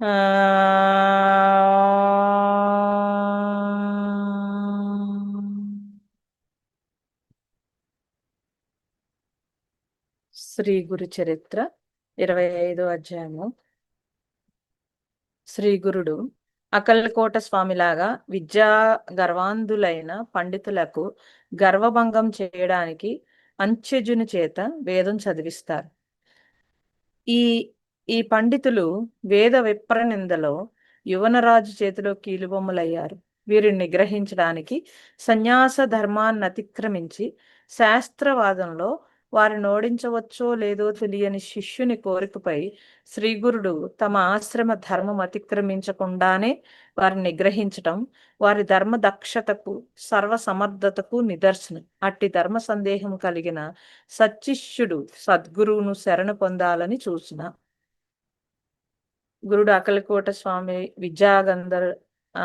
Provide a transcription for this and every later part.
శ్రీ గురు చరిత్ర ఇరవై ఐదో అధ్యాయము. శ్రీ గురుడు అకల్కోట స్వామిలాగా విద్యా గర్వాంధులైన పండితులకు గర్వభంగం చేయడానికి అంచెజుని చేత వేదం చదివిస్తారు. ఈ ఈ పండితులు వేద విప్రనిందలో యువనరాజు చేతిలో కీలుబొమ్మలయ్యారు. వీరిని నిగ్రహించడానికి సన్యాస ధర్మాన్ని అతిక్రమించి శాస్త్రవాదంలో వారిని ఓడించవచ్చో లేదో తెలియని శిష్యుని కోరికపై శ్రీగురుడు తమ ఆశ్రమ ధర్మం అతిక్రమించకుండానే వారిని నిగ్రహించటం వారి ధర్మ దక్షతకు సర్వ సమర్థతకు నిదర్శనం. అట్టి ధర్మ సందేహం కలిగిన సచ్చిష్యుడు సద్గురువును శరణు పొందాలని చూసిన గురుడు అకలికోట స్వామి విద్యాగంధర్ ఆ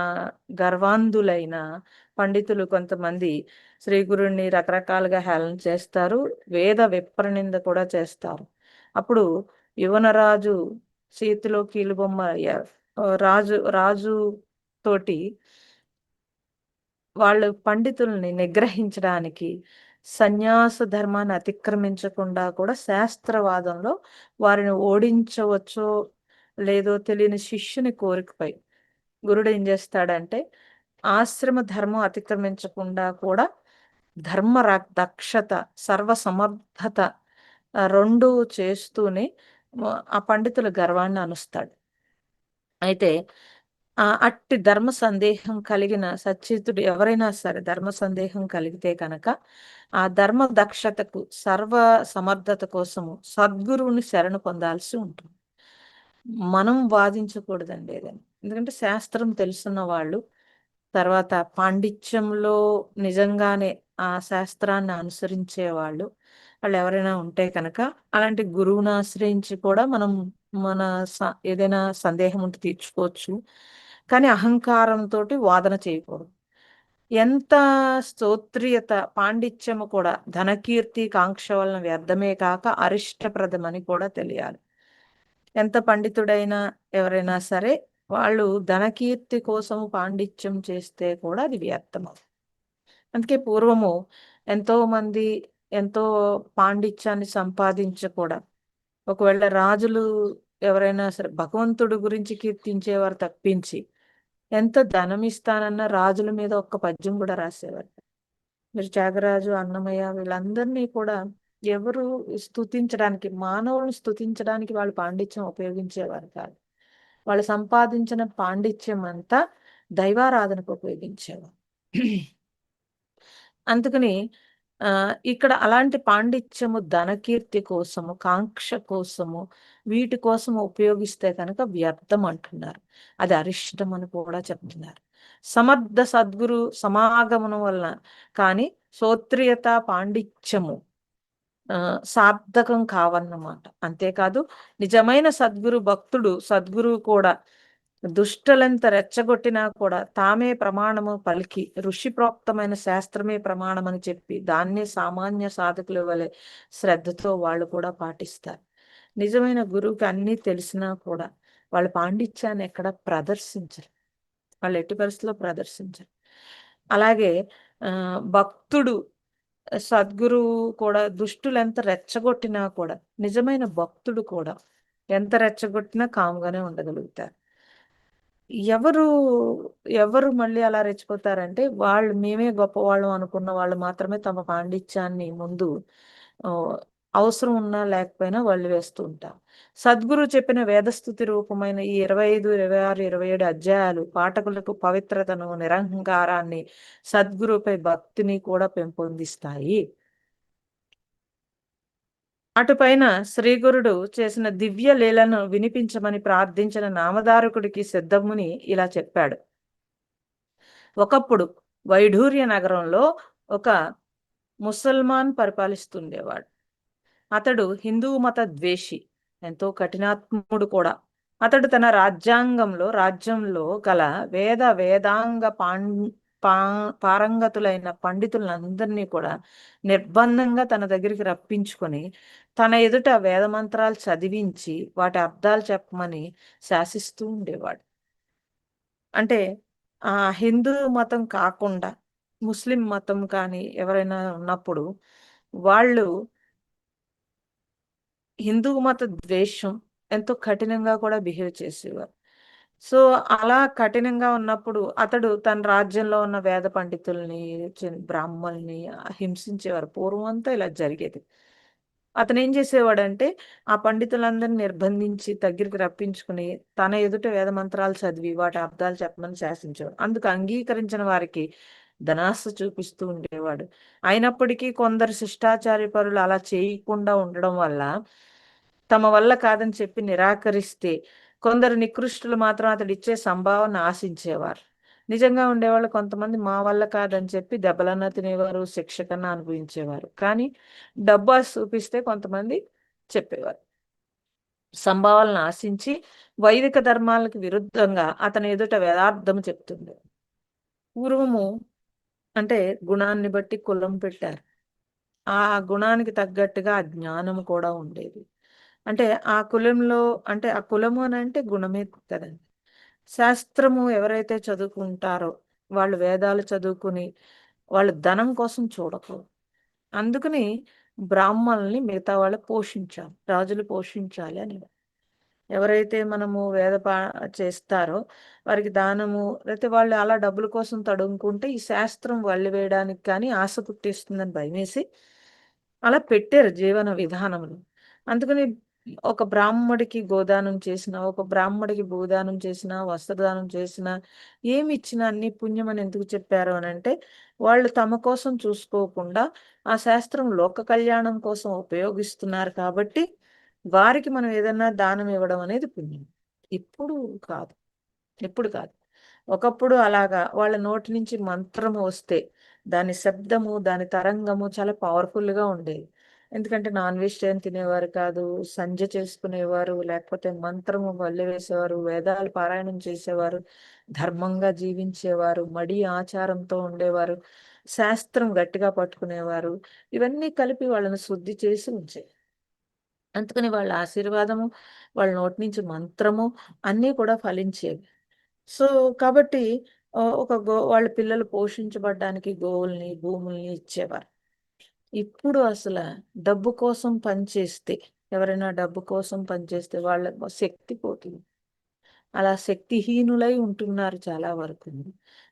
గర్వాంధులైన పండితులు కొంతమంది శ్రీ గురుణ్ణి రకరకాలుగా హేళన చేస్తారు వేద విప్రనింద కూడా చేస్తారు. అప్పుడు యువనరాజు చేతిలో కీలుబొమ్మ రాజు రాజు తోటి వాళ్ళు పండితుల్ని నిగ్రహించడానికి సన్యాస ధర్మాన్ని అతిక్రమించకుండా కూడా శాస్త్రవాదంలో వారిని ఓడించవచ్చో లేదో తెలియని శిష్యుని కోరికపై గురుడు ఏం చేస్తాడంటే ఆశ్రమ ధర్మం అతిక్రమించకుండా కూడా ధర్మ దక్షత సర్వ సమర్థత రెండు చేస్తూనే ఆ పండితుల గర్వాన్ని అనుస్తాడు. అయితే ఆ అట్టి ధర్మ సందేహం కలిగిన సచ్యుతుడు ఎవరైనా సరే ధర్మ సందేహం కలిగితే కనుక ఆ ధర్మ దక్షతకు సర్వ సమర్థత కోసము సద్గురువుని శరణు పొందాల్సి ఉంటుంది. మనం వాదించకూడదండి ఏదైనా ఎందుకంటే శాస్త్రం తెలుసున్న వాళ్ళు తర్వాత పాండిత్యంలో నిజంగానే ఆ శాస్త్రాన్ని అనుసరించే వాళ్ళు వాళ్ళు ఎవరైనా ఉంటే కనుక అలాంటి గురువుని ఆశ్రయించి కూడా మనం మన ఏదైనా సందేహం ఉంటే తీర్చుకోవచ్చు. కానీ అహంకారంతో వాదన చేయకూడదు. ఎంత స్తోత్రియత పాండిత్యము కూడా ధనకీర్తి కాంక్ష వలన వ్యర్థమే కాక అరిష్టప్రదమని కూడా తెలియాలి. ఎంత పండితుడైనా ఎవరైనా సరే వాళ్ళు ధనకీర్తి కోసము పాండిత్యం చేస్తే కూడా అది వ్యర్థం అందుకే పూర్వము ఎంతో మంది ఎంతో పాండిత్యాన్ని సంపాదించ కూడా ఒకవేళ రాజులు ఎవరైనా సరే భగవంతుడు గురించి కీర్తించేవారు తప్పించి ఎంత ధనం ఇస్తానన్న రాజుల మీద ఒక్క పద్యం కూడా రాసేవారు. మీరు త్యాగరాజు అన్నమయ్య వీళ్ళందరినీ కూడా ఎవరు స్థుతించడానికి మానవులను స్థుతించడానికి వాళ్ళు పాండిత్యం ఉపయోగించేవారు కాదు. వాళ్ళు సంపాదించిన పాండిత్యం అంతా దైవారాధనకు ఉపయోగించేవారు. అందుకని ఆ ఇక్కడ అలాంటి పాండిత్యము ధనకీర్తి కోసము కాంక్ష కోసము వీటి కోసము ఉపయోగిస్తే కనుక వ్యర్థం అంటున్నారు. అది అరిష్టం అని కూడా చెప్తున్నారు. సమర్థ సద్గురు సమాగమనం వలన కానీ సోత్రియత పాండిత్యము సార్థకం కావన్నమాట. అంతేకాదు నిజమైన సద్గురు భక్తుడు సద్గురు కూడా దుష్టలంత రెచ్చగొట్టినా కూడా తామే ప్రమాణము పలికి ఋషి ప్రోక్తమైన శాస్త్రమే ప్రమాణం అని చెప్పి దాన్నే సామాన్య సాధకులు వలె శ్రద్ధతో వాళ్ళు కూడా పాటిస్తారు. నిజమైన గురువుకి అన్నీ తెలిసినా కూడా వాళ్ళ పాండిత్యాన్ని ఎక్కడ ప్రదర్శించరు. వాళ్ళు ఎట్టి పరిస్థితిలో ప్రదర్శించరు. అలాగే భక్తుడు సద్గురు కూడా దుష్టులు ఎంత రెచ్చగొట్టినా కూడా నిజమైన భక్తుడు కూడా ఎంత రెచ్చగొట్టినా కాముగానే ఉండగలుగుతారు. ఎవరు ఎవరు మళ్ళీ అలా రెచ్చిపోతారంటే వాళ్ళు మేమే గొప్పవాళ్ళం అనుకున్న వాళ్ళు మాత్రమే తమ పాండిత్యాన్ని ముందు అవసరం ఉన్నా లేకపోయినా వాళ్ళు వేస్తూ ఉంటారు. సద్గురు చెప్పిన వేదస్థుతి రూపమైన ఈ ఇరవై ఐదు ఇరవై ఆరు ఇరవై ఏడు అధ్యాయాలు పాఠకులకు పవిత్రతను నిరహంకారాన్ని సద్గురుపై భక్తిని కూడా పెంపొందిస్తాయి. అటుపైన శ్రీగురుడు చేసిన దివ్య లీలను వినిపించమని ప్రార్థించిన నామదారకుడికి సిద్ధముని ఇలా చెప్పాడు. ఒకప్పుడు వైఢూర్య నగరంలో ఒక ముసల్మాన్ పరిపాలిస్తుండేవాడు. అతడు హిందూ మత ద్వేషి ఎంతో కఠినాత్ముడు కూడా. అతడు తన రాజ్యాంగంలో రాజ్యంలో గల వేద వేదాంగ పాం పా పారంగతులైన పండితులందరినీ కూడా నిర్బంధంగా తన దగ్గరికి రప్పించుకొని తన ఎదుట వేదమంత్రాలు చదివించి వాటి అర్థాలు చెప్పమని శాసిస్తూ ఉండేవాడు. అంటే ఆ హిందూ మతం కాకుండా ముస్లిం మతం కానీ ఎవరైనా ఉన్నప్పుడు వాళ్ళు హిందూ మత ద్వేషం ఎంతో కఠినంగా కూడా బిహేవ్ చేసేవారు. సో అలా కఠినంగా ఉన్నప్పుడు అతడు తన రాజ్యంలో ఉన్న వేద పండితుల్ని చి- బ్రాహ్మల్ని హింసించేవారు. పూర్వం అంతా ఇలా జరిగేది. అతను ఏం చేసేవాడంటే ఆ పండితులందరిని నిర్బంధించి దగ్గరికి రప్పించుకుని తన ఎదుట వేద మంత్రాలు చదివి వాటి అర్థాలు చెప్పమని శాసించేవాడు. అందుకు అంగీకరించిన వారికి ధనాశ చూపిస్తూ ఉండేవాడు. అయినప్పటికీ కొందరు శిష్టాచార్య పరులు అలా చేయకుండా ఉండడం వల్ల తమ వల్ల కాదని చెప్పి నిరాకరిస్తే కొందరు నికృష్టులు మాత్రం అతడు ఇచ్చే సంభావన ఆశించేవారు. నిజంగా ఉండేవాళ్ళు కొంతమంది మా వల్ల కాదని చెప్పి దెబ్బలన్నా తినేవారు శిక్ష కన్నా అనుభవించేవారు. కానీ డబ్బు చూపిస్తే కొంతమంది చెప్పేవారు. సంభావాలను ఆశించి వైదిక ధర్మాలకు విరుద్ధంగా అతని ఎదుట వేదార్థం చెప్తుండే పూర్వము అంటే గుణాన్ని బట్టి కులం పెట్టారు. ఆ గుణానికి తగ్గట్టుగా ఆ జ్ఞానం కూడా ఉండేది. అంటే ఆ కులంలో అంటే ఆ కులము అని అంటే గుణమే కదండి. శాస్త్రము ఎవరైతే చదువుకుంటారో వాళ్ళు వేదాలు చదువుకుని వాళ్ళు ధనం కోసం చూడకూడదు. అందుకని బ్రాహ్మణుల్ని మిగతా వాళ్ళు పోషించాలి రాజులు పోషించాలి అని ఎవరైతే మనము వేద పా చేస్తారో వారికి దానము లేకపోతే వాళ్ళు అలా డబ్బుల కోసం తడుముకుంటే ఈ శాస్త్రం వల్లి వేయడానికి కానీ ఆశ పుట్టిస్తుందని భయమేసి అలా పెట్టారు జీవన విధానములు. అందుకని ఒక బ్రాహ్మడికి గోదానం చేసిన ఒక బ్రాహ్మడికి భూదానం చేసిన వస్త్రదానం చేసిన ఏమి ఇచ్చినా అన్ని పుణ్యం అని ఎందుకు చెప్పారు అని అంటే వాళ్ళు తమ కోసం చూసుకోకుండా ఆ శాస్త్రం లోక కళ్యాణం కోసం ఉపయోగిస్తున్నారు కాబట్టి వారికి మనం ఏదన్నా దానం ఇవ్వడం అనేది పుణ్యం. ఇప్పుడు కాదు. ఇప్పుడు కాదు. ఒకప్పుడు అలాగా వాళ్ళ నోటి నుంచి మంత్రము వస్తే దాని శబ్దము దాని తరంగము చాలా పవర్ఫుల్గా ఉండేది. ఎందుకంటే నాన్ వెజిటేరియన్ తినేవారు కాదు సంజ చేసుకునేవారు లేకపోతే మంత్రము వల్లె వేసేవారు వేదాలు పారాయణం చేసేవారు ధర్మంగా జీవించేవారు మడి ఆచారంతో ఉండేవారు శాస్త్రం గట్టిగా పట్టుకునేవారు ఇవన్నీ కలిపి వాళ్ళని శుద్ధి చేసి ఉంచేది. అందుకని వాళ్ళ ఆశీర్వాదము వాళ్ళ నోటి నుంచి మంత్రము అన్నీ కూడా ఫలించేవి. సో కాబట్టి ఒక గో వాళ్ళ పిల్లలు పోషించబడ్డానికి గోవుల్ని భూముల్ని ఇచ్చేవారు. ఇప్పుడు అసలు డబ్బు కోసం పనిచేస్తే ఎవరైనా డబ్బు కోసం పనిచేస్తే వాళ్ళ శక్తి పోతుంది. అలా శక్తిహీనులై ఉంటున్నారు చాలా వరకు.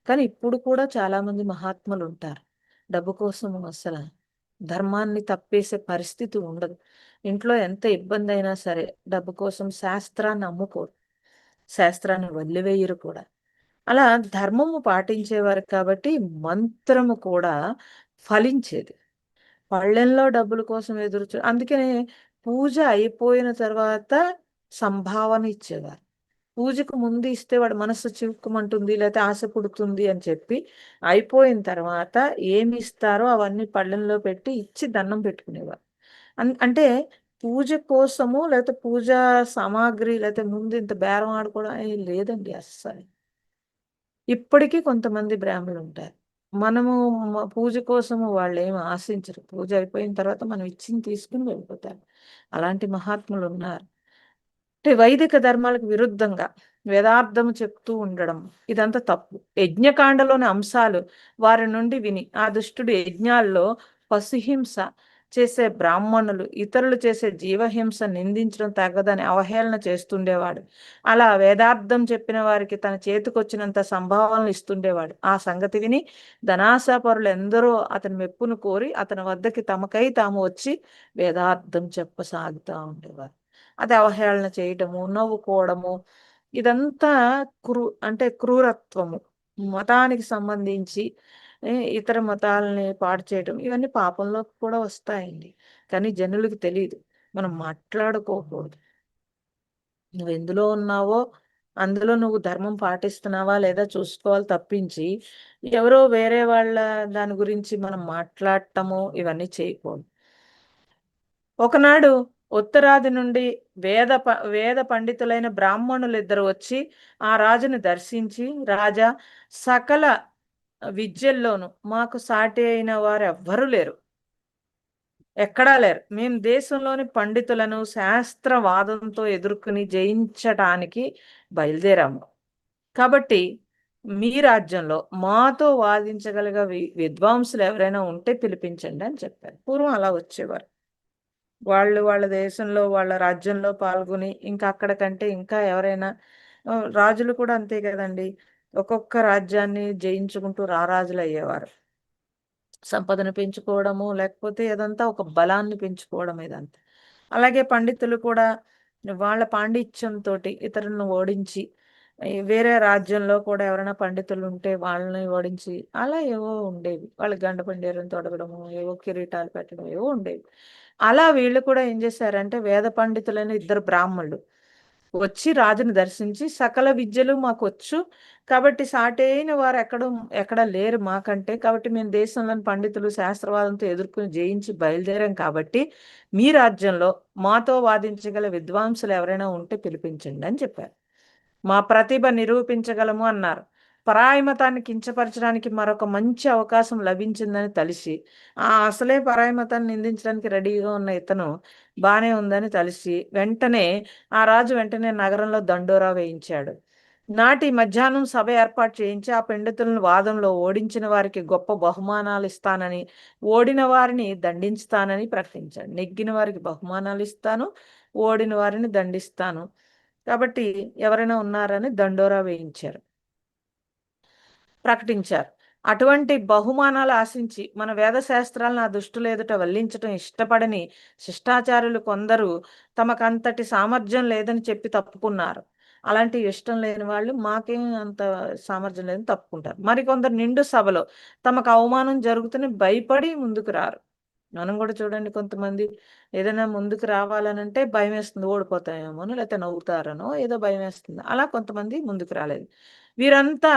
కానీ ఇప్పుడు కూడా చాలా మంది మహాత్ములు ఉంటారు. డబ్బు కోసం అసలు ధర్మాన్ని తప్పేసే పరిస్థితి ఉండదు. ఇంట్లో ఎంత ఇబ్బంది అయినా సరే డబ్బు కోసం శాస్త్రాన్ని అమ్ముకోరు. శాస్త్రాన్ని వదిలివేయరు కూడా. అలా ధర్మము పాటించేవారు కాబట్టి మంత్రము కూడా ఫలించేది. పళ్ళెంలో డబ్బుల కోసం ఎదురుచు అందుకనే పూజ అయిపోయిన తర్వాత సంభావన ఇచ్చేవారు. పూజకు ముందు ఇస్తే వాడు మనస్సు చిక్కుమంటుంది లేకపోతే ఆశ పుడుతుంది అని చెప్పి అయిపోయిన తర్వాత ఏమి ఇస్తారో అవన్నీ పళ్ళెంలో పెట్టి ఇచ్చి దండం పెట్టుకునేవారు. అంటే పూజ కోసము లేకపోతే పూజ సామాగ్రి లేకపోతే ముందు ఇంత బేరం ఆడుకోవడం ఏం లేదండి అస్సలు. ఇప్పటికీ కొంతమంది బ్రాహ్మణులు ఉంటారు. మనము పూజ కోసము వాళ్ళు ఏమి ఆశించరు. పూజ అయిపోయిన తర్వాత మనం ఇచ్చింది తీసుకుని వెళ్ళిపోతారు. అలాంటి మహాత్ములు ఉన్నారు. అంటే వైదిక ధర్మాలకు విరుద్ధంగా వేదార్థము చెప్తూ ఉండడం ఇదంతా తప్పు. యజ్ఞకాండలోని అంశాలు వారి నుండి విని ఆ దుష్టుడు యజ్ఞాల్లో పశుహింస చేసే బ్రాహ్మణులు ఇతరులు చేసే జీవహింస నిందించడం తగ్గదని అవహేళన చేస్తుండేవాడు. అలా వేదార్థం చెప్పిన వారికి తన చేతికొచ్చినంత సంభావనలు ఇస్తుండేవాడు. ఆ సంగతి విని ధనాశాపరులు ఎందరో అతని మెప్పును కోరి అతని వద్దకి తమకై తాము వచ్చి వేదార్థం చెప్పసాగుతూ ఉండేవారు. అది అవహేళన చేయటము నవ్వుకోవడము ఇదంతా క్రూ అంటే క్రూరత్వము. మతానికి సంబంధించి ఇతర మతాలని పాడు చేయడం ఇవన్నీ పాపంలోకి కూడా వస్తాయండి. కానీ జనులకు తెలియదు మనం మాట్లాడుకోకూడదు. నువ్వు ఎందులో ఉన్నావో అందులో నువ్వు ధర్మం పాటిస్తున్నావా లేదా చూసుకోవాలి తప్పించి ఎవరో వేరే వాళ్ళ దాని గురించి మనం మాట్లాడటము ఇవన్నీ చేయకూడదు. ఒకనాడు ఉత్తరాది నుండి వేద వేద పండితులైన బ్రాహ్మణులు ఇద్దరు వచ్చి ఆ రాజును దర్శించి రాజా సకల విద్యల్లోనూ మాకు సాటి అయిన వారు ఎవ్వరూ లేరు. ఎక్కడా లేరు. మేము దేశంలోని పండితులను శాస్త్రవాదంతో ఎదుర్కొని జయించటానికి బయలుదేరాము. కాబట్టి మీ రాజ్యంలో మాతో వాదించగలిగ విద్వాంసులు ఎవరైనా ఉంటే పిలిపించండి అని చెప్పారు. పూర్వం అలా వచ్చేవారు. వాళ్ళు వాళ్ళ దేశంలో వాళ్ళ రాజ్యంలో పాల్గొని ఇంకా అక్కడ కంటే ఇంకా ఎవరైనా రాజులు కూడా అంతే కదండి. ఒక్కొక్క రాజ్యాన్ని జయించుకుంటూ రారాజులు అయ్యేవారు సంపదను పెంచుకోవడము లేకపోతే ఏదంతా ఒక బలాన్ని పెంచుకోవడం ఇదంతా. అలాగే పండితులు కూడా వాళ్ళ పాండిత్యంతో ఇతరులను ఓడించి వేరే రాజ్యంలో కూడా ఎవరైనా పండితులు ఉంటే వాళ్ళని ఓడించి అలా ఏవో ఉండేవి. వాళ్ళ గండ పండేరని తొడగడము ఏవో కిరీటాలు పెట్టడం ఏవో ఉండేవి. అలా వీళ్ళు కూడా ఏం చేశారంటే వేద పండితులైన ఇద్దరు బ్రాహ్మణులు. వచ్చి రాజుని దర్శించి సకల విద్యలు మాకు వచ్చు కాబట్టి సాటైన వారు ఎక్కడ ఎక్కడ లేరు మాకంటే. కాబట్టి మేము దేశంలోని పండితులు శాస్త్రవాదంతో ఎదుర్కొని జయించి బయలుదేరాం కాబట్టి మీ రాజ్యంలో మాతో వాదించగల విద్వాంసులు ఎవరైనా ఉంటే పిలిపించండి అని చెప్పారు. మా ప్రతిభ నిరూపించగలము అన్నారు. పరాయి మతాన్ని కించపరచడానికి మరొక మంచి అవకాశం లభించిందని తలిసి ఆ అసలే పరాయి మతాన్ని నిందించడానికి రెడీగా ఉన్న ఇతను బానే ఉందని తలిసి వెంటనే ఆ రాజు వెంటనే నగరంలో దండోరా వేయించాడు. నాటి మధ్యాహ్నం సభ ఏర్పాటు చేయించి ఆ పండితులను వాదంలో ఓడించిన వారికి గొప్ప బహుమానాలు ఇస్తానని ఓడిన వారిని దండించుతానని ప్రకటించాడు. నెగ్గిన వారికి బహుమానాలు ఇస్తాను ఓడిన వారిని దండిస్తాను. కాబట్టి ఎవరైనా ఉన్నారని దండోరా వేయించారు. ప్రకటించారు. అటువంటి బహుమానాలు ఆశించి మన వేద శాస్త్రాలను ఆ దుష్టులు ఎదుట వల్లించటం ఇష్టపడని శిష్టాచారులు కొందరు తమకంతటి సామర్థ్యం లేదని చెప్పి తప్పుకున్నారు. అలాంటి ఇష్టం లేని వాళ్ళు మాకేం అంత సామర్థ్యం లేదని తప్పుకుంటారు. మరికొందరు నిండు సభలో తమకు అవమానం జరుగుతుని భయపడి ముందుకు రారు. మనం కూడా చూడండి కొంతమంది ఏదైనా ముందుకు రావాలనంటే భయం వేస్తుంది ఓడిపోతాయేమో లేకపోతే నవ్వుతారనో ఏదో భయం వేస్తుంది అలా కొంతమంది ముందుకు రాలేదు. వీరంతా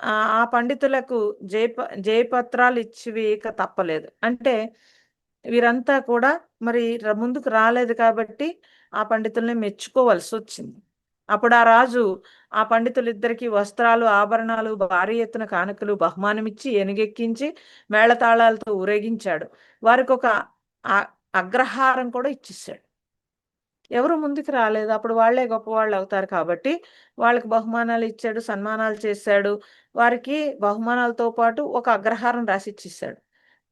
ఆ పండితులకు జయప జయపత్రాలు ఇచ్చివేయక తప్పలేదు. అంటే వీరంతా కూడా మరి ముందుకు రాలేదు కాబట్టి ఆ పండితుల్ని మెచ్చుకోవాల్సి వచ్చింది. అప్పుడు ఆ రాజు ఆ పండితులిద్దరికి వస్త్రాలు ఆభరణాలు భారీ ఎత్తున కానుకలు బహుమానమిచ్చి ఎనుగెక్కించి మేళతాళాలతో ఊరేగించాడు. వారికి ఒక అగ్రహారం కూడా ఇచ్చేసాడు ఎవరు ముందుకు రాలేదు. అప్పుడు వాళ్ళే గొప్పవాళ్ళు అవుతారు కాబట్టి వాళ్ళకి బహుమానాలు ఇచ్చాడు సన్మానాలు చేశాడు. వారికి బహుమానాలతో పాటు ఒక అగ్రహారం రాసిచ్చేసాడు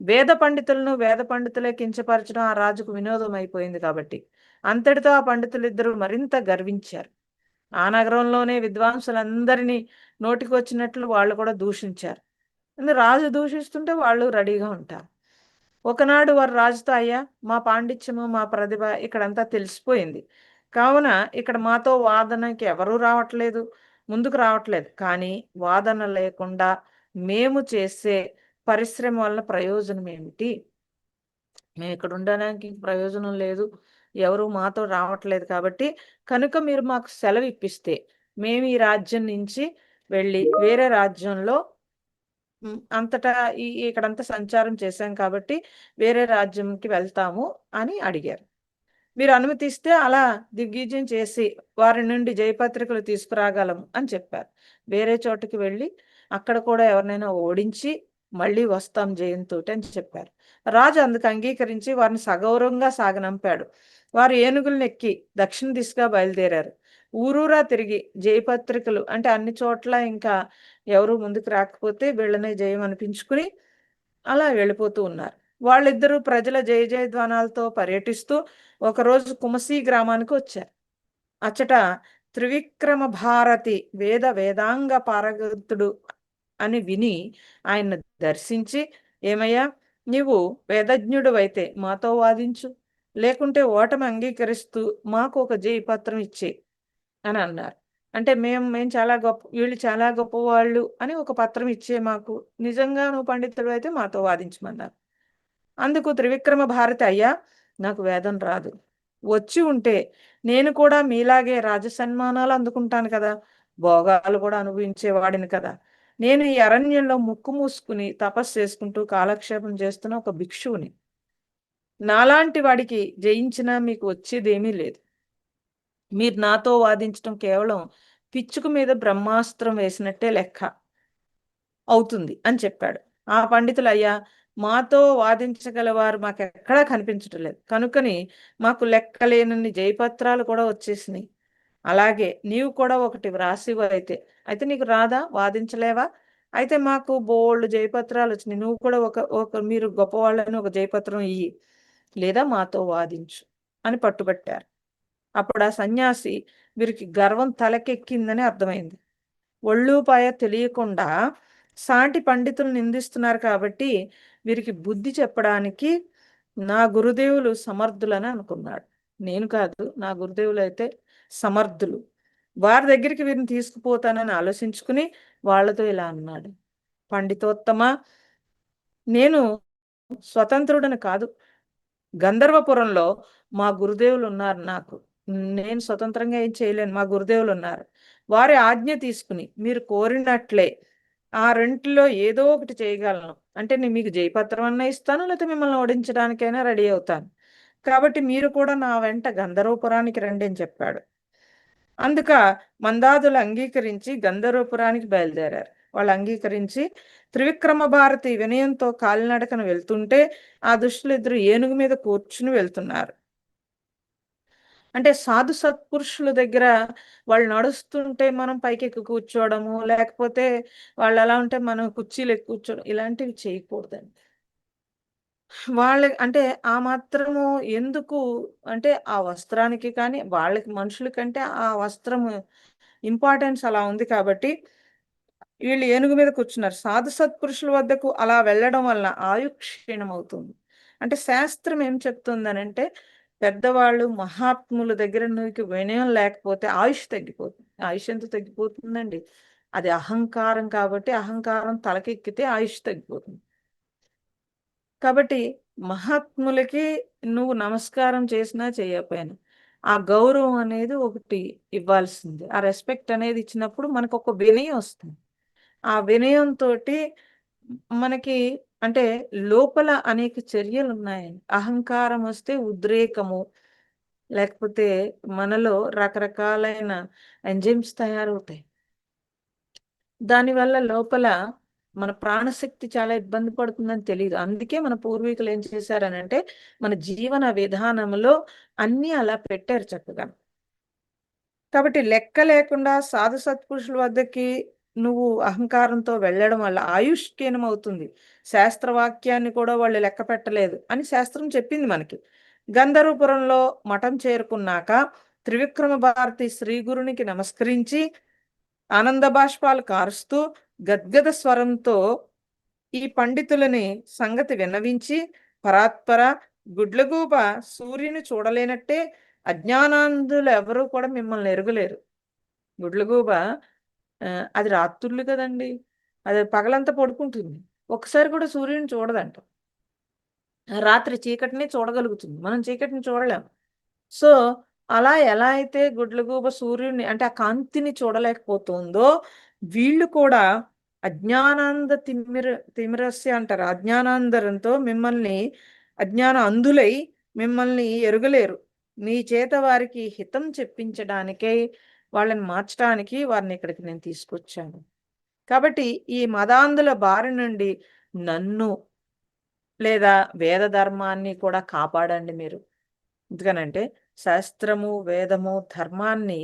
వేద పండితులను వేద పండితులే కించపరచడం ఆ రాజుకు వినోదం అయిపోయింది కాబట్టి అంతటితో ఆ పండితులు ఇద్దరు మరింత గర్వించారు. ఆ నగరంలోనే విద్వాంసులందరినీ నోటికి వచ్చినట్లు వాళ్ళు కూడా దూషించారు. రాజు దూషిస్తుంటే వాళ్ళు రెడీగా ఉంటారు. ఒకనాడు వారు రాజుతో అయ్యా మా పాండిత్యము మా ప్రతిభ ఇక్కడంతా తెలిసిపోయింది. కావున ఇక్కడ మాతో వాదనకి ఎవరూ రావట్లేదు ముందుకు రావట్లేదు. కానీ వాదన లేకుండా మేము చేసే పరిశ్రమ వల్ల ప్రయోజనం ఏమిటి? మేము ఇక్కడ ఉండడానికి ప్రయోజనం లేదు. ఎవరు మాతో రావట్లేదు కాబట్టి కనుక మీరు మాకు సెలవు ఇప్పిస్తే మేము ఈ రాజ్యం నుంచి వెళ్ళి వేరే రాజ్యంలో అంతటా ఈ ఇక్కడంతా సంచారం చేశాం కాబట్టి వేరే రాజ్యంకి వెళ్తాము అని అడిగారు. మీరు అనుమతిస్తే అలా దిగ్విజయం చేసి వారి నుండి జయపత్రికలు తీసుకురాగలం అని చెప్పారు. వేరే చోటుకి వెళ్ళి అక్కడ కూడా ఎవరినైనా ఓడించి మళ్ళీ వస్తాం జయంతో అని చెప్పారు. రాజు అందుకు అంగీకరించి వారిని సగౌరవంగా సాగనంపాడు. వారు ఏనుగులను ఎక్కి దక్షిణ దిశగా బయలుదేరారు. ఊరూరా తిరిగి జయపత్రికలు అంటే అన్ని చోట్ల ఇంకా ఎవరు ముందుకు రాకపోతే వీళ్ళనే జయం అనిపించుకుని అలా వెళ్ళిపోతూ ఉన్నారు. వాళ్ళిద్దరూ ప్రజల జయ జయధ్వానాలతో పర్యటిస్తూ ఒకరోజు కుమసీ గ్రామానికి వచ్చారు. అచ్చట త్రివిక్రమ భారతి వేద వేదాంగ పారగతుడు అని విని ఆయన దర్శించి ఏమయ్యా నీవు వేదజ్ఞుడు అయితే మాతో వాదించు. లేకుంటే ఓటమి అంగీకరిస్తూ మాకు ఒక జయపత్రం ఇచ్చే అని అన్నారు. అంటే మేము మేము చాలా గొప్ప వీళ్ళు చాలా గొప్పవాళ్ళు అని ఒక పత్రం ఇచ్చే మాకు నిజంగా నువ్వు పండితుడు అయితే మాతో వాదించమన్నారు. అందుకు త్రివిక్రమ భారతి అయ్యా నాకు వేదం రాదు. వచ్చి ఉంటే నేను కూడా మీలాగే రాజసన్మానాలు అందుకుంటాను కదా. భోగాలు కూడా అనుభవించేవాడిని కదా. నేను ఈ అరణ్యంలో ముక్కు మూసుకుని తపస్సు చేసుకుంటూ కాలక్షేపం చేస్తున్న ఒక భిక్షువుని. నాలాంటి వాడికి జయించినా మీకు వచ్చేదేమీ లేదు. మీరు నాతో వాదించడం కేవలం పిచ్చుకు మీద బ్రహ్మాస్త్రం వేసినట్టే లెక్క అవుతుంది అని చెప్పాడు. ఆ పండితులు అయ్యా మాతో వాదించగలవారు మాకు ఎక్కడా కనిపించటం లేదు కనుకని మాకు లెక్కలేనన్ని జయపత్రాలు కూడా వచ్చేసినాయి. అలాగే నీవు కూడా ఒకటి వ్రాసివు అయితే. అయితే నీకు రాదా? వాదించలేవా? అయితే మాకు బోల్డ్ జయపత్రాలు వచ్చినాయి. నువ్వు కూడా ఒక ఒక మీరు గొప్పవాళ్ళని ఒక జయపత్రం ఇయ్యి. లేదా మాతో వాదించు అని పట్టుబట్టారు. అప్పుడు ఆ సన్యాసి వీరికి గర్వం తలకెక్కిందని అర్థమైంది. ఒళ్ళుపాయ తెలియకుండా సాటి పండితులు నిందిస్తున్నారు కాబట్టి వీరికి బుద్ధి చెప్పడానికి నా గురుదేవులు సమర్థులని అనుకున్నాడు. నేను కాదు నా గురుదేవులు అయితే సమర్థులు. వారి దగ్గరికి వీరిని తీసుకుపోతానని ఆలోచించుకుని వాళ్ళతో ఇలా అన్నాడు. పండితోత్తమ నేను స్వతంత్రుడని కాదు గంధర్వపురంలో మా గురుదేవులు ఉన్నారు నాకు. నేను స్వతంత్రంగా ఏం చేయలేను. మా గురుదేవులు ఉన్నారు. వారి ఆజ్ఞ తీసుకుని మీరు కోరినట్లే ఆ రెంట్లో ఏదో ఒకటి చేయగలను. అంటే నేను మీకు జయపత్రం అన్న ఇస్తాను లేకపోతే మిమ్మల్ని ఓడించడానికైనా రెడీ అవుతాను. కాబట్టి మీరు కూడా నా వెంట గంధర్వపురానికి రండి అని చెప్పాడు. అందుక మందాదులు అంగీకరించి గంధర్వపురానికి బయలుదేరారు. వాళ్ళు అంగీకరించి త్రివిక్రమ భారతి వినయంతో కాలినడకన వెళ్తుంటే ఆ దుష్టులు ఇద్దరు ఏనుగు మీద కూర్చుని వెళ్తున్నారు. అంటే సాధు సత్పురుషుల దగ్గర వాళ్ళు నడుస్తుంటే మనం పైకి ఎక్కి కూర్చోవడము లేకపోతే వాళ్ళు ఎలా ఉంటే మనం కుర్చీలు ఎక్కి కూర్చోవడం ఇలాంటివి చేయకూడదండి. వాళ్ళ అంటే ఆ మాత్రము ఎందుకు అంటే ఆ వస్త్రానికి కానీ వాళ్ళకి మనుషులకంటే ఆ వస్త్రము ఇంపార్టెన్స్ అలా ఉంది కాబట్టి వీళ్ళు ఏనుగు మీద కూర్చున్నారు. సాధు సత్పురుషుల వద్దకు అలా వెళ్ళడం వల్ల ఆయు క్షీణం అవుతుంది. అంటే శాస్త్రం ఏం చెప్తుందనంటే పెద్దవాళ్ళు మహాత్ముల దగ్గర నీకు వినయం లేకపోతే ఆయుష్ తగ్గిపోతుంది. ఆయుష్ ఎంత తగ్గిపోతుందండి? అది అహంకారం కాబట్టి అహంకారం తలకెక్కితే ఆయుష్ తగ్గిపోతుంది. కాబట్టి మహాత్ములకి నువ్వు నమస్కారం చేసినా చేయకపోయినా ఆ గౌరవం అనేది ఒకటి ఇవ్వాల్సింది. ఆ రెస్పెక్ట్ అనేది ఇచ్చినప్పుడు మనకు ఒక వినయం వస్తుంది. ఆ వినయంతో మనకి అంటే లోపల అనేక చర్యలు ఉన్నాయండి అహంకారం వస్తే ఉద్రేకము లేకపోతే మనలో రకరకాలైన ఎంజైమ్స్ తయారవుతాయి. దానివల్ల లోపల మన ప్రాణశక్తి చాలా ఇబ్బంది పడుతుందని తెలియదు అందుకే మన పూర్వీకులు ఏం చేశారని అంటే మన జీవన విధానంలో అన్నీ అలా పెట్టారు చక్కగా. కాబట్టి లెక్క లేకుండా సాధు సత్పురుషుల వద్దకి నువ్వు అహంకారంతో వెళ్ళడం వల్ల ఆయుష్ అవుతుంది శాస్త్రవాక్యాన్ని కూడా వాళ్ళు లెక్క పెట్టలేదు అని శాస్త్రం చెప్పింది మనకి. గంధర్వపురంలో మఠం చేరుకున్నాక త్రివిక్రమ భారతి శ్రీగురునికి నమస్కరించి ఆనంద బాష్పాలు కారుస్తూ గద్గద స్వరంతో ఈ పండితులని సంగతి విన్నవించి పరాత్పర గుడ్లగూబ సూర్యుని చూడలేనట్టే అజ్ఞానాంధులు ఎవరూ కూడా మిమ్మల్ని ఎరుగులేరు. గుడ్లగూబ అది రాత్రుళ్ళు కదండి. అది పగలంతా పడుకుంటుంది. ఒకసారి కూడా సూర్యుని చూడదంట. రాత్రి చీకటిని చూడగలుగుతుంది. మనం చీకటిని చూడలేం. సో అలా ఎలా అయితే గుడ్లగూబ సూర్యుడిని అంటే ఆ కాంతిని చూడలేకపోతుందో వీళ్ళు కూడా అజ్ఞానాంద తిమ్మిర తిమిరస్య అంటారు. అజ్ఞానాందరంతో మిమ్మల్ని అజ్ఞాన అందులై మిమ్మల్ని ఎరుగలేరు. మీ చేత వారికి హితం చెప్పించడానికే వాళ్ళని మార్చడానికి వారిని ఇక్కడికి నేను తీసుకొచ్చాను. కాబట్టి ఈ మదాంధుల బారి నుండి నన్ను లేదా వేద ధర్మాన్ని కూడా కాపాడండి మీరు. ఎందుకనంటే శాస్త్రము వేదము ధర్మాన్ని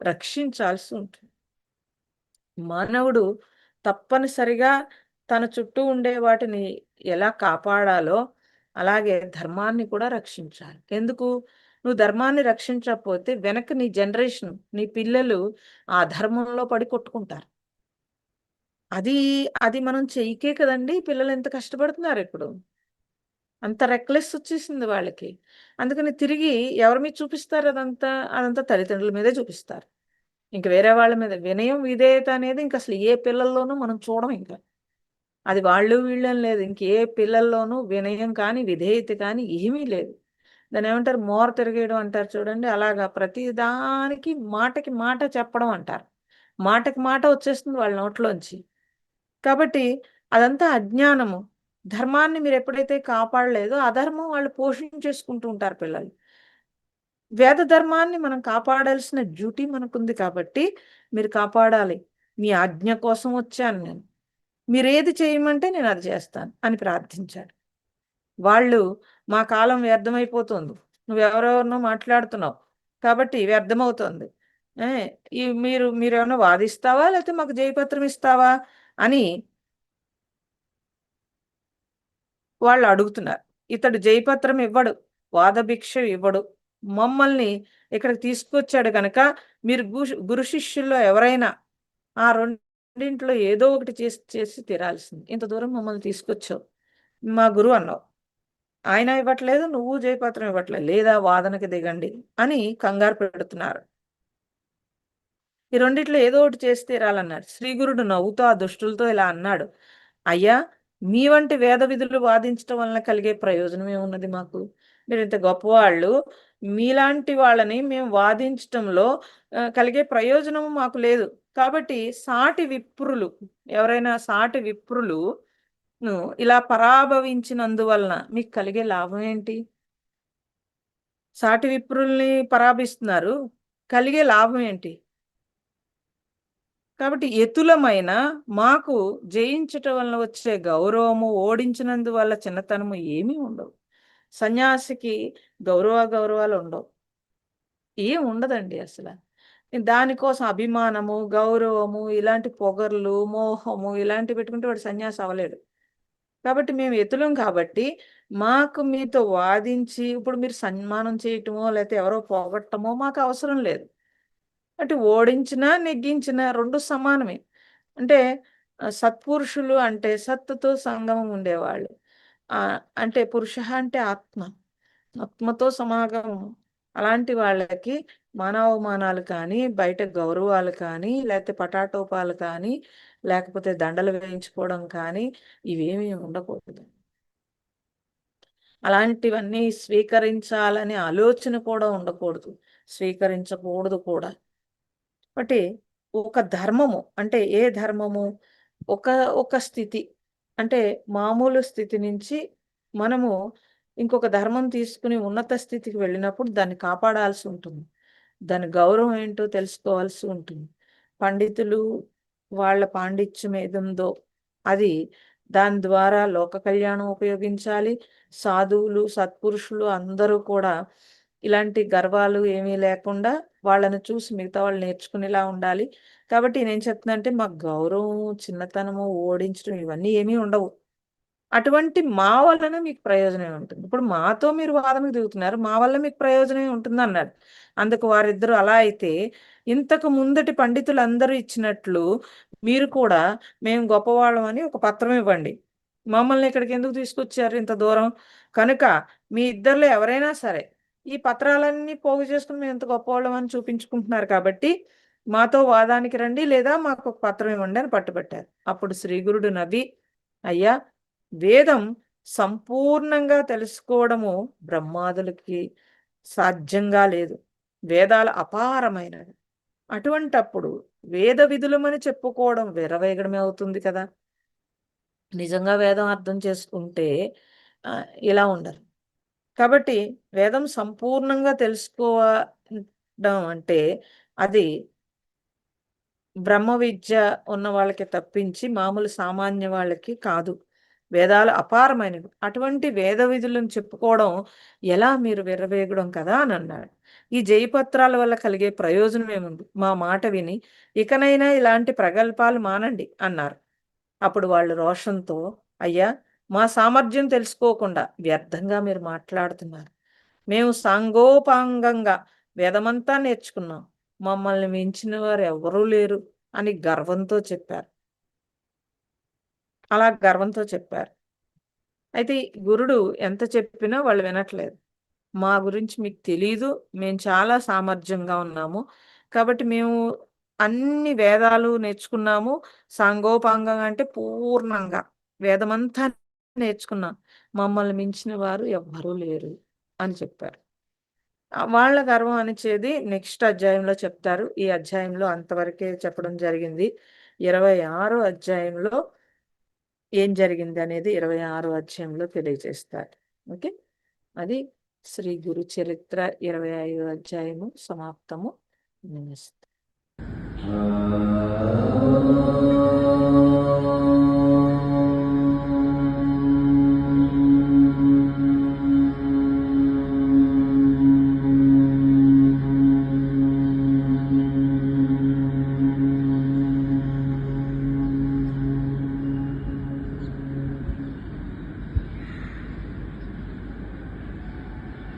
రక్షించాల్సి ఉంటుంది. మానవుడు తప్పనిసరిగా తన చుట్టూ ఉండే వాటిని ఎలా కాపాడాలో అలాగే ధర్మాన్ని కూడా రక్షించాలి. ఎందుకు? నువ్వు ధర్మాన్ని రక్షించకపోతే వెనక నీ జనరేషన్ నీ పిల్లలు ఆ ధర్మంలో పడి కొట్టుకుంటారు. అది అది మనం చెయ్యకే కదండి. పిల్లలు ఎంత కష్టపడుతున్నారు ఇప్పుడు. అంత రెక్లెస్ వచ్చేసింది వాళ్ళకి. అందుకని తిరిగి ఎవరి మీద చూపిస్తారు అదంతా? అదంతా తల్లిదండ్రుల మీదే చూపిస్తారు. ఇంక వేరే వాళ్ళ మీద వినయం విధేయత అనేది ఇంక అసలు ఏ పిల్లల్లోనూ మనం చూడం ఇంకా. అది వాళ్ళు వీళ్ళని లేదు. ఇంకే పిల్లల్లోనూ వినయం కానీ విధేయత కానీ ఏమీ లేదు. దాని ఏమంటారు? మోర తిరిగేయడం అంటారు చూడండి. అలాగా ప్రతి దానికి మాటకి మాట చెప్పడం అంటారు. మాటకి మాట వచ్చేస్తుంది వాళ్ళ నోట్లోంచి. కాబట్టి అదంతా అజ్ఞానము. ధర్మాన్ని మీరు ఎప్పుడైతే కాపాడలేదో అధర్మం వాళ్ళు పోషించేసుకుంటూ ఉంటారు పిల్లలు. వేద ధర్మాన్ని మనం కాపాడాల్సిన డ్యూటీ మనకుంది కాబట్టి మీరు కాపాడాలి. మీ ఆజ్ఞ కోసం వచ్చాను నేను. మీరేది చేయమంటే నేను అది చేస్తాను అని ప్రార్థించాడు. వాళ్ళు మా కాలం వ్యర్థమైపోతుంది. నువ్వెవరెవరినో మాట్లాడుతున్నావు. కాబట్టి వ్యర్థమవుతుంది. ఈ మీరు మీరేమైనా వాదిస్తావా? లేకపోతే మాకు జయపత్రం ఇస్తావా? అని వాళ్ళు అడుగుతున్నారు. ఇతడు జయపత్రం ఇవ్వడు వాదభిక్ష ఇవ్వడు. మమ్మల్ని ఇక్కడికి తీసుకొచ్చాడు కనుక మీరు గురు శిష్యుల్లో ఎవరైనా ఆ రెండింట్లో ఏదో ఒకటి చేసి చేసి తీరాల్సింది. ఇంత దూరం మమ్మల్ని తీసుకొచ్చావు. మా గురువు అన్నావు. ఆయన ఇవ్వట్లేదు నువ్వు జయపత్రం ఇవ్వట్లేదు లేదా వాదనకి దిగండి అని కంగారు పెడుతున్నారు. ఈ రెండిట్లో ఏదో ఒకటి చేసి తీరాలన్నారు శ్రీగురుడు నవ్వుతూ ఆ దుష్టులతో ఇలా అన్నాడు అయ్యా మీ వంటి వేద విధులు వాదించడం వలన కలిగే ప్రయోజనం ఏమున్నది మాకు? మీరు ఇంత గొప్పవాళ్ళు మీలాంటి వాళ్ళని మేము వాదించటంలో కలిగే ప్రయోజనం మాకు లేదు. కాబట్టి సాటి విప్రులు ఎవరైనా సాటి విప్రులు ఇలా పరాభవించినందువలన మీకు కలిగే లాభం ఏంటి? సాటి విప్రుల్ని పరాభిస్తున్నారు కలిగే లాభం ఏంటి? కాబట్టి ఎతులమైన మాకు జయించటం వలన వచ్చే గౌరవము ఓడించినందువల్ల చిన్నతనము ఏమీ ఉండవు. సన్యాసికి గౌరవ గౌరవాలు ఉండవు. ఏం ఉండదండి అసలు. దానికోసం అభిమానము గౌరవము ఇలాంటి పొగర్లు మోహము ఇలాంటివి పెట్టుకుంటే వాడు సన్యాసి అవ్వలేడు. కాబట్టి మేము ఎతులం కాబట్టి మాకు మీతో వాదించి ఇప్పుడు మీరు సన్మానం చేయటమో లేకపోతే ఎవరో పోగొట్టమో మాకు అవసరం లేదు. అటు ఓడించినా నెగ్గించిన రెండు సమానమే. అంటే సత్పురుషులు అంటే సత్తుతో సంగమం ఉండేవాళ్ళు. అంటే పురుష అంటే ఆత్మ. ఆత్మతో సమాగమం. అలాంటి వాళ్ళకి మానవమానాలు కానీ బయట గౌరవాలు కానీ లేకపోతే పటాటోపాలు కానీ లేకపోతే దండలు వేయించుకోవడం కానీ ఇవేమీ ఉండకూడదు. అలాంటివన్నీ స్వీకరించాలనే ఆలోచన కూడా ఉండకూడదు. స్వీకరించకూడదు కూడా. కాబట్టి ఒక ధర్మము అంటే ఏ ధర్మము? ఒక ఒక స్థితి. అంటే మామూలు స్థితి నుంచి మనము ఇంకొక ధర్మం తీసుకుని ఉన్నత స్థితికి వెళ్ళినప్పుడు దాన్ని కాపాడాల్సి ఉంటుంది. దాని గౌరవం ఏంటో తెలుసుకోవాల్సి ఉంటుంది. పండితులు వాళ్ళ పాండిత్యం ఏదుందో అది దాని ద్వారా లోక కళ్యాణం ఉపయోగించాలి. సాధువులు సత్పురుషులు అందరూ కూడా ఇలాంటి గర్వాలు ఏమీ లేకుండా వాళ్ళని చూసి మిగతా వాళ్ళు నేర్చుకునేలా ఉండాలి. కాబట్టి నేను చెప్తున్నా మాకు గౌరవం చిన్నతనము ఓడించడం ఇవన్నీ ఏమీ ఉండవు. అటువంటి మా వలన మీకు ప్రయోజనం ఉంటుంది. ఇప్పుడు మాతో మీరు వాదనకు దిగుతున్నారు మా వల్ల మీకు ప్రయోజనం ఉంటుంది అన్నాడు అందుకు వారిద్దరు అలా అయితే ఇంతకు ముందటి పండితులు అందరూ ఇచ్చినట్లు మీరు కూడా మేము గొప్పవాళ్ళం అని ఒక పత్రం ఇవ్వండి. మమ్మల్ని ఇక్కడికి ఎందుకు తీసుకొచ్చారు ఇంత దూరం? కనుక మీ ఇద్దరిలో ఎవరైనా సరే ఈ పత్రాలన్నీ పోగు చేసుకుని మేము ఎంత గొప్పవాళ్ళం అని చూపించుకుంటున్నారు కాబట్టి మాతో వాదానికి రండి లేదా మాకు ఒక పత్రం ఇవ్వండి అని పట్టుబట్టారు. అప్పుడు శ్రీగురుడు నవ్వి అయ్యా వేదం సంపూర్ణంగా తెలుసుకోవడము బ్రహ్మాదులకి సాధ్యంగా లేదు. వేదాలు అపారమైనవి. అటువంటప్పుడు వేద విధులమని చెప్పుకోవడం విరవేగడమే అవుతుంది కదా. నిజంగా వేదం అర్థం చేసుకుంటే ఇలా ఉండరు కాబట్టి వేదం సంపూర్ణంగా తెలుసుకోవడం అంటే అది బ్రహ్మ విద్య ఉన్న వాళ్ళకి తప్పించి మామూలు సామాన్య వాళ్ళకి కాదు. వేదాలు అపారమైనవి. అటువంటి వేద విధులను చెప్పుకోవడం ఎలా మీరు విరవేగడం కదా అని అన్నాడు. ఈ జయపత్రాల వల్ల కలిగే ప్రయోజనం ఏముంది? మా మాట విని ఇకనైనా ఇలాంటి ప్రగల్భాలు మానండి అన్నారు. అప్పుడు వాళ్ళు రోషంతో అయ్యా మా సామర్థ్యం తెలుసుకోకుండా వ్యర్థంగా మీరు మాట్లాడుతున్నారు. మేము సాంగోపాంగంగా వేదమంతా నేర్చుకున్నాం. మమ్మల్ని మించిన వారు ఎవరూ లేరు అని గర్వంతో చెప్పారు. అలా గర్వంతో చెప్పారు. అయితే గురుడు ఎంత చెప్పినా వాళ్ళు వినట్లేదు. మా గురించి మీకు తెలీదు మేము చాలా సామర్థ్యంగా ఉన్నాము. కాబట్టి మేము అన్ని వేదాలు నేర్చుకున్నాము. సాంగోపాంగం అంటే పూర్ణంగా వేదమంతా నేర్చుకున్నాం. మమ్మల్ని మించిన వారు ఎవ్వరూ లేరు అని చెప్పారు. వాళ్ళ గర్వం అనిచేది నెక్స్ట్ అధ్యాయంలో చెప్తారు. ఈ అధ్యాయంలో అంతవరకే చెప్పడం జరిగింది. ఇరవై ఆరో అధ్యాయంలో ఏం జరిగింది అనేది ఇరవై ఆరో అధ్యాయంలో తెలియజేస్తారు. ఓకే? అది శ్రీ గురు చరిత్ర ఇరవై ఐదు అధ్యాయము సమాప్తము. నమస్తే.